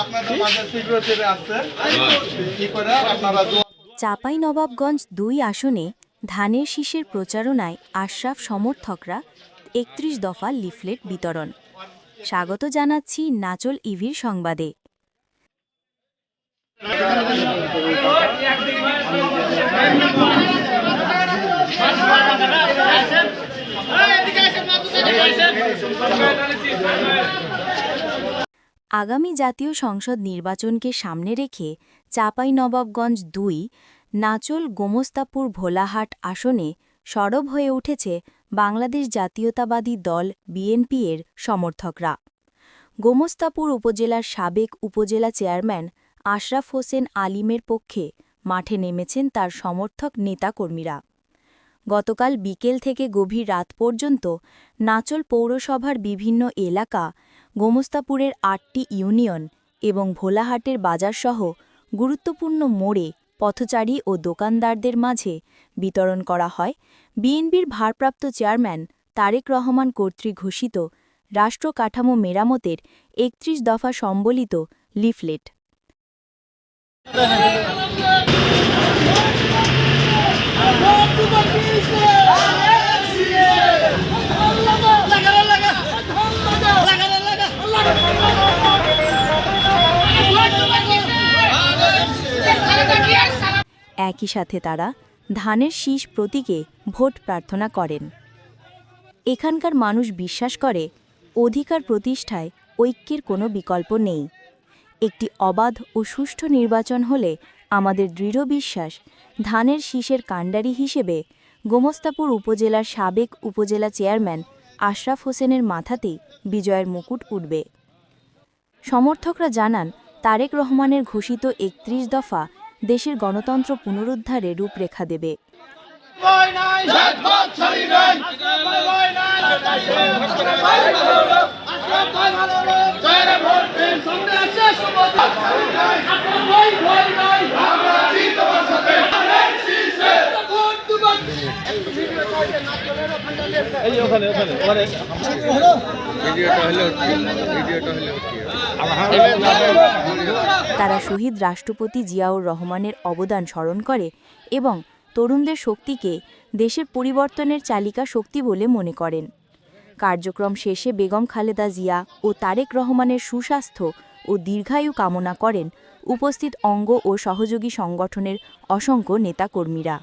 আপনাদের মাঝে সিকিউরিটি আছে কি করে? আপনারা চাপাই নবাবগঞ্জ দুই আসনে ধানের শীষের প্রচারণায় আশরাফ সমর্থকরা একত্রিশ দফা লিফলেট বিতরণ। স্বাগত জানাচ্ছি নাচল ইভির সংবাদে। আগামী জাতীয় সংসদ নির্বাচনকে সামনে রেখে চাপাই নবাবগঞ্জ দুই, নাচল গোমস্তাপুর ভোলাহাট আসনে সরব হয়ে উঠেছে বাংলাদেশ জাতীয়তাবাদী দল বিএনপি এর সমর্থকরা। গোমস্তাপুর উপজেলার সাবেক উপজেলা চেয়ারম্যান আশরাফ হোসেন আলিমের পক্ষে মাঠে নেমেছেন তার সমর্থক নেতাকর্মীরা। গতকাল বিকেল থেকে গভীর রাত পর্যন্ত নাচল পৌরসভার বিভিন্ন এলাকা গোমস্তাপুরের আটটি ইউনিয়ন এবং ভোলাহাটের বাজারসহ গুরুত্বপূর্ণ মোড়ে পথচারী ও দোকানদারদের মাঝে বিতরণ করা হয়। বিএনবির ভারপ্রাপ্ত চেয়ারম্যান তারেক রহমান কর্তৃক ঘোষিত রাষ্ট্র কাঠামো মেরামতের একত্রিশ দফা সম্বলিত লিফলেট। একই সাথে তারা ধানের শীষ প্রতীকে ভোট প্রার্থনা করেন। এখানকার মানুষ বিশ্বাস করে অধিকার প্রতিষ্ঠায় ঐক্যের কোনো বিকল্প নেই। একটি অবাধ ও সুষ্ঠু নির্বাচন হলে আমাদের দৃঢ় বিশ্বাস ধানের শীষের কাণ্ডারি হিসেবে গোমস্তাপুর উপজেলার সাবেক উপজেলা চেয়ারম্যান আশরাফ হোসেনের মাথাতেই বিজয়ের মুকুট উঠবে। সমর্থকরা জানান, তারেক রহমানের ঘোষিত একত্রিশ দফা দেশের গণতন্ত্র পুনরুদ্ধারে রূপরেখা দেবে। তারা শহীদ রাষ্ট্রপতি জিয়াউর রহমানের অবদান স্মরণ করে এবং তরুণদের শক্তিকে দেশের পরিবর্তনের চালিকা শক্তি বলে মনে করেন। কার্যক্রম শেষে বেগম খালেদা জিয়া ও তারেক রহমানের সুস্বাস্থ্য ও দীর্ঘায়ু কামনা করেন উপস্থিত অঙ্গ ও সহযোগী সংগঠনের অসংখ্য নেতাকর্মীরা।